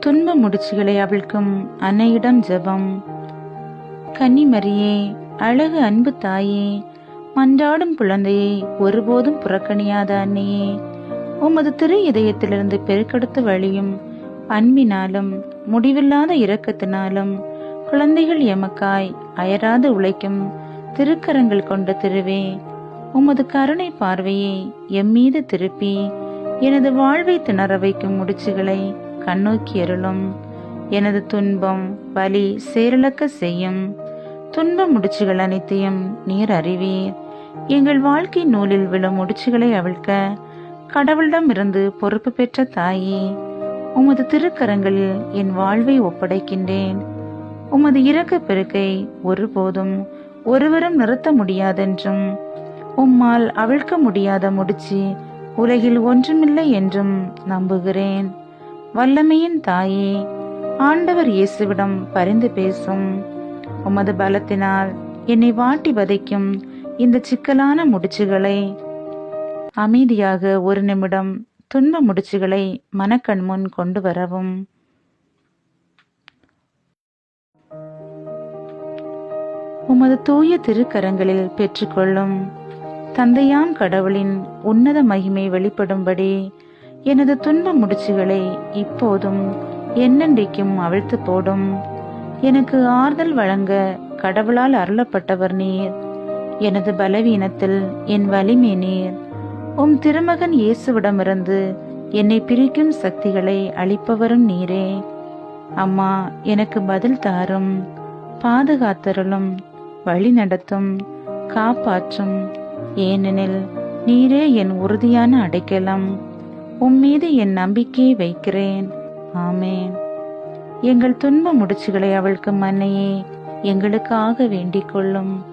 துன்ப முடிச்சுகளை அவிழ்க்கும் அன்னையிடம் ஜெபம். கன்னிமரியே அழகு அன்பு தாயே மன்றாடும் குழந்தையை ஒருபோதும் புறக்கணியாத அன்னையே உமது திரு இதயத்திலிருந்து பெருக்கெடுத்து வழியும் அன்பினாலும் முடிவில்லாத இரக்கத்தினாலும் குழந்தைகள் எமக்காய் அயராது உழைக்கும் திருக்கரங்கள் கொண்ட திருவே உமது கருணை பார்வையை எம்மீது திருப்பி எனது வாழ்வை திணற வைக்கும் முடிச்சுகளை கண்ணோக்கி அருளும். எனது துன்பம் வலி சேரலக்க செய்யும். துன்ப முடிச்சுகள் அனைத்தையும் நீர் அறிவீர். எங்கள் வாழ்க்கை நூலில் விழும் முடிச்சுகளை அவிழ்க்க கடவுளிடமிருந்து பொறுப்பு பெற்ற தாயே உமது திருக்கரங்களில் என் வாழ்வை ஒப்படைக்கின்றேன். உமது இறக்க பெருக்கை ஒருபோதும் ஒருவரும் நிறுத்த முடியாதென்றும் உம்மால் அவிழ்க்க முடியாத முடிச்சு உலகில் ஒன்றுமில்லை என்றும் நம்புகிறேன். வல்லமையின் தாயே ஆண்டவர் இயேசுவிடம் பரிந்து பேசும். உமது பலத்தினால் என்னை வாட்டி வதைக்கும் இந்த சிக்கலான முடிச்சுகளை அமைதியாக ஒரு நிமிடம் துன்ப முடிச்சுகளை மனக்கண் முன் கொண்டு வரவும். உமது தூய திருக்கரங்களில் பெற்றுக்கொள்ளும் தந்தையாம் கடவுளின் உன்னத மகிமை வெளிப்படும்படி எனது துன்ப முடிச்சுகளை இப்போதும் என்னென்றைக்கும் அவிழ்த்து போடும். எனக்கு ஆறுதல் வழங்க கடவுளால் அருளப்பட்டவர் நீர். எனது பலவீனத்தில் என் வலிமை நீர். உம் திருமகன் இயேசுவிடமிருந்து என்னை பிரிக்கும் சக்திகளை அளிப்பவரும் நீரே. அம்மா எனக்கு பதில் தாரும். பாதுகாத்தருளும் வழி நடத்தும் காப்பாற்றும். ஏனெனில் நீரே என் உறுதியான அடைக்கலம். உம்மீது என் நம்பிக்கையை வைக்கிறேன். ஆமேன். எங்கள் துன்ப முடிச்சுகளை அவளுக்கு மன்னையே. எங்களுக்காக வேண்டிக் கொள்ளும்.